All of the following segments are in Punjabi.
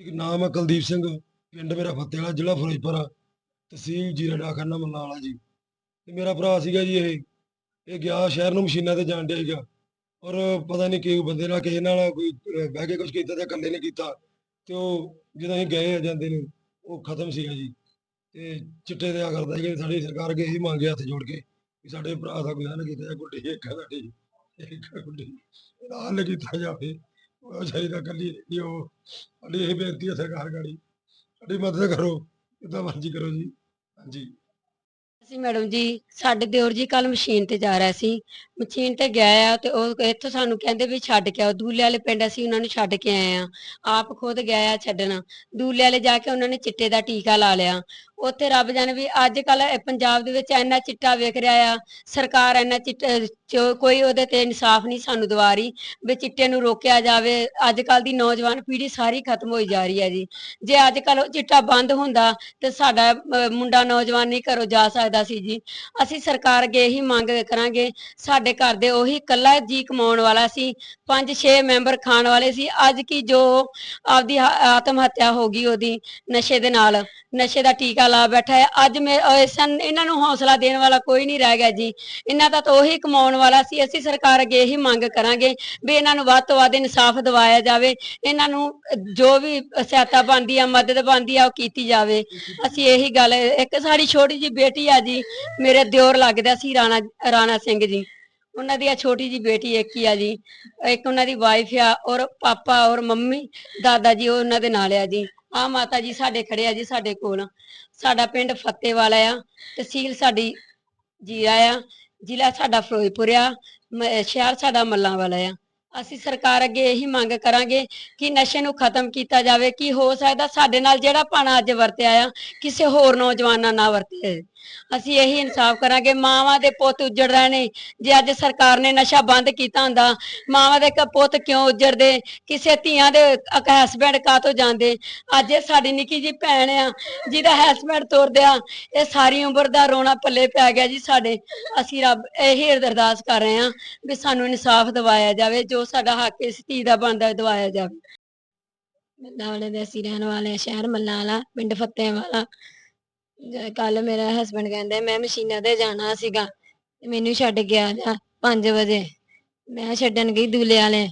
ਇੱਕ ਨਾਮ ਹੈ ਕੁਲਦੀਪ ਸਿੰਘ, ਪਿੰਡ ਮੇਰਾ ਫਤਿਹਵਾਲਾ ਜ਼ਿਲ੍ਹਾ ਫਿਰੋਜ਼ਪੁਰ, ਤਹਿਸੀਲ ਜੀਰਾ ਡਾਕਖਾਨਾ ਮੱਲਾ ਜੀ। ਤੇ ਮੇਰਾ ਭਰਾ ਸੀਗਾ ਜੀ ਇਹ ਇਹ ਗਿਆ ਸ਼ਹਿਰ ਨੂੰ ਮਸ਼ੀਨਾਂ ਤੇ ਜਾਣ ਡਿਆ ਸੀਗਾ। ਔਰ ਪਤਾ ਨਹੀਂ ਕਿ ਬੰਦੇ ਨਾਲ ਕਿਸੇ ਨਾਲ ਕੋਈ ਬਹਿ ਕੇ ਕੁਝ ਕੀਤਾ ਜਾਂ ਇਕੱਲੇ ਨੇ ਕੀਤਾ, ਤੇ ਉਹ ਜਦੋਂ ਅਸੀਂ ਗਏ ਜਾਂਦੇ ਨੂੰ, ਉਹ ਖਤਮ ਸੀਗਾ ਜੀ। ਤੇ ਚਿੱਟੇ ਦੇ ਕਰਦਾ ਸੀ ਸਾਡੀ ਸਰਕਾਰ ਅੱਗੇ ਇਹੀ ਮੰਗੇ ਹੱਥ ਜੋੜ ਕੇ ਵੀ ਸਾਡੇ ਭਰਾ ਦਾ ਕੋਈ ਹੱਲ ਕੀਤਾ ਜਾਏ ਗੁੱਡੀ ਇੱਕ ਆ ਇੱਕ ਗੁੱਡੀ, ਇਹਦਾ ਕੀਤਾ ਜਾਵੇ। ਉਹ ਚਾਹੀਦਾ ਕੱਲੀ ਨਹੀਂ, ਉਹ ਸਾਡੀ ਇਹ ਬੇਨਤੀ ਹੈ ਸਰਕਾਰ ਗਾੜੀ। ਸਾਡੀ ਮਦਦ ਕਰੋ, ਜਿੱਦਾਂ ਮਰਜ਼ੀ ਕਰੋ ਜੀ। ਹਾਂਜੀ। ਅਸੀਂ ਮੈਡਮ ਜੀ, ਸਾਡੇ ਦਿਓਰ ਜੀ ਕੱਲ ਮਸ਼ੀਨ ਤੇ ਜਾ ਰਿਹਾ ਸੀ। ਮਸ਼ੀਨ ਤੇ ਗਿਆ ਆ ਤੇ ਉਹ ਇੱਥੋਂ ਸਾਨੂੰ ਕਹਿੰਦੇ ਵੀ ਛੱਡ ਕੇ ਆਓ। ਦੂਲੇ ਵਾਲੇ ਪਿੰਡ ਅਸੀਂ ਉਹਨਾਂ ਨੂੰ ਛੱਡ ਕੇ ਆਏ ਆ। ਆਪ ਖੁਦ ਗਿਆ ਆ ਛੱਡਣ। ਦੂਲੇ ਵਾਲੇ ਜਾ ਕੇ ਉਹਨਾਂ ਨੇ ਚਿੱਟੇ ਦਾ ਟੀਕਾ ਲਾ ਲਿਆ। ਉੱਥੇ ਰੱਬ ਜਾਣੇ ਵੀ ਅੱਜ ਕੱਲ ਪੰਜਾਬ ਦੇ ਵਿੱਚ ਇੰਨਾ ਚਿੱਟਾ ਵੇਖ ਰਿਹਾ ਆ। ਸਰਕਾਰ ਇੰਨਾ ਚਿੱਟਾ ਚੋ ਕੋਈ ਉਹਦੇ ਤੇ ਇਨਸਾਫ ਨਹੀਂ ਸਾਨੂੰ ਦਵਾ ਰਹੀ ਵੀ ਚਿੱਟੇ ਨੂੰ ਰੋਕਿਆ ਜਾਵੇ ਅੱਜ ਕੱਲ ਦੀ ਨੌਜਵਾਨ ਪੀੜ੍ਹੀ ਸਾਰੀ ਖਤਮ ਹੋਈ ਜਾ ਰਹੀ ਹੈ ਜੀ। ਜੇ ਅੱਜ ਕੱਲ ਚਿੱਟਾ ਬੰਦ ਹੁੰਦਾ ਤੇ ਸਾਡਾ ਅਹ, ਮੁੰਡਾ ਨੌਜਵਾਨ ਨਹੀਂ ਘਰੋਂ ਜਾ ਸਕਦਾ ਸੀ ਜੀ। ਅਸੀਂ ਸਰਕਾਰ ਅੱਗੇ ਇਹੀ ਮੰਗ ਕਰਾਂਗੇ ਸਾਡੇ ਘਰ ਦੇ ਉਹੀ ਇਕੱਲਾ ਜੀ ਕਮਾਉਣ ਵਾਲਾ ਸੀ ਪੰਜ ਛੇ ਮੈਂਬਰ ਖਾਣ ਵਾਲੇ ਸੀ। ਅੱਜ ਕੀ ਜੋ ਆਪਦੀ ਹ- ਆਤਮ ਹੱਤਿਆ ਹੋ ਗਈ ਉਹਦੀ ਨਸ਼ੇ ਦੇ ਨਾਲ ਨਸ਼ੇ ਦਾ ਟੀਕਾ ਲਾ ਬੈਠਾ ਹੈ। ਅੱਜ ਮੈਂ ਅਹ, ਸਨ- ਇਹਨਾਂ ਨੂੰ ਹੌਸਲਾ ਦੇਣ ਵਾਲਾ ਕੋਈ ਨਹੀਂ ਰਹਿ ਗਿਆ ਜੀ। ਇਹਨਾਂ ਦਾ ਤਾਂ ਉਹੀ ਕਮਾਉਣ ਵਾਲਾ ਸੀ। ਅਸੀਂ ਸਰਕਾਰ ਅੱਗੇ ਇਹੀ ਮੰਗ ਕਰਾਂਗੇ ਵੀ ਇਹਨਾਂ ਨੂੰ ਵੱਧ ਤੋਂ ਵੱਧ ਇਨਸਾਫ ਦਿਵਾਇਆ ਜਾਵੇ। ਇਹਨਾਂ ਨੂੰ ਜੋ ਵੀ ਸਹਾਇਤਾ ਬਣਦੀ ਆ, ਮਦਦ ਬਣਦੀ ਆ, ਉਹ ਕੀਤੀ ਜਾਵੇ। ਅਸੀਂ ਇਹੀ ਗੱਲ, ਇੱਕ ਸਾਡੀ ਛੋਟੀ ਜੀ ਬੇਟੀ ਆ ਜੀ, ਮੇਰੇ ਦਿਓਰ ਲੱਗਦਾ ਸੀ ਰਾਣਾ ਰਾਣਾ ਸਿੰਘ ਜੀ। ਉਹਨਾਂ ਦੀ ਆ ਛੋਟੀ ਜੀ ਬੇਟੀ ਇੱਕ ਹੀ ਆ ਜੀ। ਇੱਕ ਉਹਨਾਂ ਦੀ ਵਾਈਫ ਆ ਔਰ ਪਾਪਾ ਔਰ ਮੰਮੀ, ਦਾਦਾ ਜੀ ਉਹਨਾਂ ਦੇ ਨਾਲ ਆ ਜੀ। ਆ ਮਾਤਾ ਜੀ ਸਾਡੇ ਖੜੇ ਆ ਜੀ ਸਾਡੇ ਕੋਲ। ਸਾਡਾ ਪਿੰਡ ਫੱਤੇਵਾਲਾ ਆ ਤਹਿਸੀਲ ਸਾਡੀ ਜੀਰਾ ਆ। ਜ਼ਿਲ੍ਹਾ ਸਾਡਾ ਫਿਰੋਜ਼ਪੁਰ ਆ, ਮ- ਸ਼ਹਿਰ ਸਾਡਾ ਮੱਲਾਂ ਵਾਲਾ ਆ। ਅਸੀਂ ਸਰਕਾਰ ਅੱਗੇ ਇਹੀ ਮੰਗ ਕਰਾਂਗੇ ਕਿ ਨਸ਼ੇ ਨੂੰ ਖਤਮ ਕੀਤਾ ਜਾਵੇ, ਕਿ ਹੋ ਸਕਦਾ ਸਾਡੇ ਨਾਲ ਜਿਹੜਾ ਪਾਣਾ ਅੱਜ ਵਰਤਿਆ ਆ, ਕਿਸੇ ਹੋਰ ਨੌਜਵਾਨਾਂ ਨਾਲ ਨਾ ਵਰਤੇ। ਅਸੀਂ ਇਹੀ ਇਨਸਾਫ ਕਰਾਂਗੇ ਮਾਵਾਂ ਦੇ ਪੁੱਤ ਉੱਜੜ ਰਹੇ ਨੇ ਜੇ ਅੱਜ ਸਰਕਾਰ ਨੇ ਨਸ਼ਾ ਬੰਦ ਕੀਤਾ ਹੁੰਦਾ ਮਾਵਾਂ ਦੇ ਪੁੱਤ ਕਿਉਂ ਉੱਜੜਦੇ? ਕਿਸੇ ਧੀਆਂ ਦੇ ਹਸਬੈਂਡ ਕਾਤੋਂ ਜਾਂਦੇ? ਅੱਜ ਇਹ ਸਾਡੀ ਨਿੱਕੀ ਜੀ ਭੈਣ ਆ ਜਿਹਦਾ ਹਸਬੈਂਡ ਤੋਰਦਿਆ ਇਹ ਸਾਰੀ ਉਮਰ ਦਾ ਰੋਣਾ ਪੱਲੇ ਪੈ ਗਿਆ ਜੀ ਸਾਡੇ। ਅਸੀਂ ਰੱਬ ਇਹੀ ਅਰਦਾਸ ਕਰ ਰਹੇ ਹਾਂ ਵੀ ਸਾਨੂੰ ਇਨਸਾਫ ਦਿਵਾਇਆ ਜਾਵੇ ਜੋ ਸਾਡਾ ਹੱਕ ਇਸ ਧੀ ਦਾ ਬਣਦਾ ਦਿਵਾਇਆ ਜਾਵੇ। ਮੱਲਾ ਵਾਲੇ ਦੇ ਅਸੀਂ ਰਹਿਣ ਵਾਲੇ ਹਾਂ, ਸ਼ਹਿਰ ਮੱਲਾ ਵਾਲਾ ਪਿੰਡ ਫੱਤੇ ਵਾਲਾ। ਕੱਲ ਮੇਰਾ ਹਸਬੰਡ ਕਹਿੰਦਾ ਮੈਂ ਮਸ਼ੀਨਾਂ ਤੇ ਜਾਣਾ ਸੀਗਾ ਤੇ ਮੈਨੂੰ ਛੱਡ ਗਿਆ ਜਾ 5 ਵਜੇ। ਮੈਂ ਛੱਡਣ ਗਈ ਦੂਲੇ ਵਾਲੇ।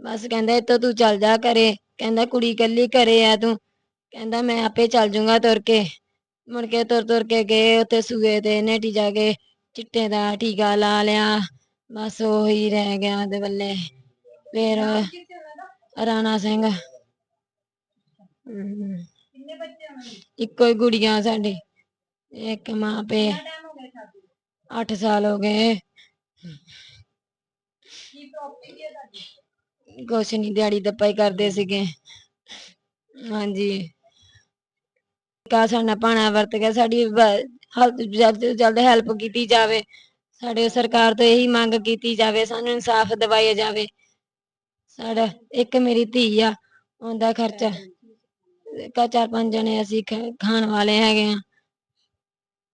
ਬਸ ਕਹਿੰਦਾ ਇੱਥੋਂ ਤੂੰ ਚੱਲ ਜਾ ਕਰੇ ਕਹਿੰਦਾ ਕੁੜੀ ਕੱਲੀ ਘਰੇ ਆ ਤੂੰ। ਕਹਿੰਦਾ ਮੈਂ ਆਪੇ ਚੱਲ ਜੂੰਗਾ ਤੁਰ ਕੇ। ਮੁੜ ਕੇ ਤੁਰ ਤੁਰ ਕੇ ਗਏ ਉੱਥੇ ਸੂਏ ਤੇ ਨੇਟੀ ਜਾ ਕੇ ਚਿੱਟੇ ਦਾ ਟੀਕਾ ਲਾ ਲਿਆ। ਬਸ ਉਹੀ ਰਹਿ ਗਿਆ ਉਹਦੇ ਬੱਲੇ ਫੇਰ ਰਾਣਾ ਸਿੰਘ। ਹਮ, ਇੱਕੋ ਹੀ ਗੁੜੀਆਂ ਸਾਡੀ। ਇੱਕ ਮਾਂ ਪੇ 8 ਸਾਲ ਹੋ ਗਏ। ਕੁਛ ਨਹੀਂ ਦਿਹਾੜੀ ਦੱਪਾ ਹੀ ਕਰਦੇ ਸੀਗੇ। ਹਾਂਜੀ। ਕਾ ਸਾਡਾ ਪਾਣਾ ਵਰਤ ਗਿਆ, ਸਾਡੀ ਹਲਤ ਜਲਦ ਤੋਂ ਜਲਦ ਹੈਲਪ ਕੀਤੀ ਜਾਵੇ। ਸਾਡੇ ਸਰਕਾਰ ਤੋਂ ਇਹੀ ਮੰਗ ਕੀਤੀ ਜਾਵੇ, ਸਾਨੂੰ ਇਨਸਾਫ ਦਿਵਾਇਆ ਜਾਵੇ। ਸਾਡਾ, ਇੱਕ ਮੇਰੀ ਧੀ ਆ, ਉਹਦਾ ਖਰਚਾ, ਕਾ ਚਾਰ ਪੰਜ ਜਣੇ ਅਸੀਂ ਖਾਣ ਵਾਲੇ ਹੈਗੇ ਆ।